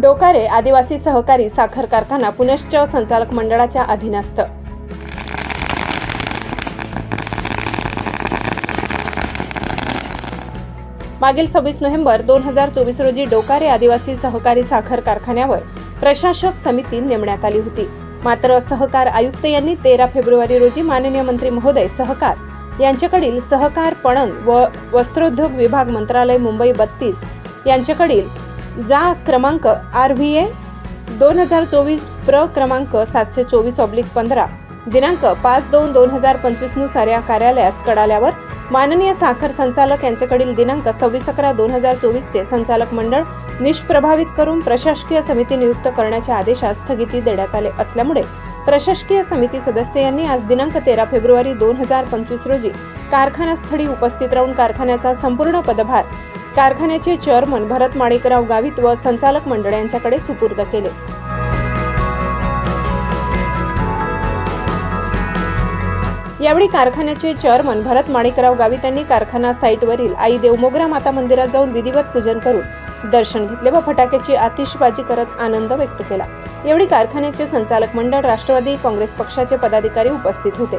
डोकारे आदिवासी सहकारी साखर कारखाना पुनश्च संचालक मंडळाच्या अधीनस्थ. मागील सव्वीस नोव्हेंबर दोन हजार चोवीस रोजी डोकारे आदिवासी सहकारी साखर कारखान्यावर प्रशासक समिती नेमण्यात आली होती. मात्र सहकार आयुक्त यांनी तेरा फेब्रुवारी रोजी माननीय मंत्री महोदय सहकार यांच्याकडील सहकार पणन व वस्त्रोद्योग विभाग मंत्रालय मुंबई बत्तीस यांच्याकडील जा क्रमांक आर व्ही ए दोन हजार चोवीस प्र क्रमांक सातशे चोवीस ऑब्लिक पंधरा. दिनांक पाच दोन दोन हजार पंचवीसनुसार या कार्यालयास कळाल्यावर माननीय साखर संचालक यांच्याकडील दिनांक सव्वीस अकरा दोन हजार चोवीसचे संचालक मंडळ निष्प्रभावित करून प्रशासकीय समिती नियुक्त करण्याच्या आदेशास स्थगिती देण्यात आले असल्यामुळे प्रशासकीय समिती सदस्य यांनी आज दिनांक तेरा फेब्रुवारी दोन हजार पंचवीस रोजी कारखानास्थळी उपस्थित राहून कारखान्याचा संपूर्ण पदभार कारखान्याचे चेअरमन भरत माणिकराव गावित व संचालक मंडळ यांच्याकडे सुपूर्द केले. यावेळी कारखान्याचे चेअरमन भरत माणिकराव गावित यांनी कारखाना साईटवरील आई देवमोगरा माता मंदिरात जाऊन विधिवत पूजन करून दर्शन घेतले व फटाक्याची आतिषबाजी करत आनंद व्यक्त केला. यावेळी कारखान्याचे संचालक मंडळ राष्ट्रवादी काँग्रेस पक्षाचे पदाधिकारी उपस्थित होते.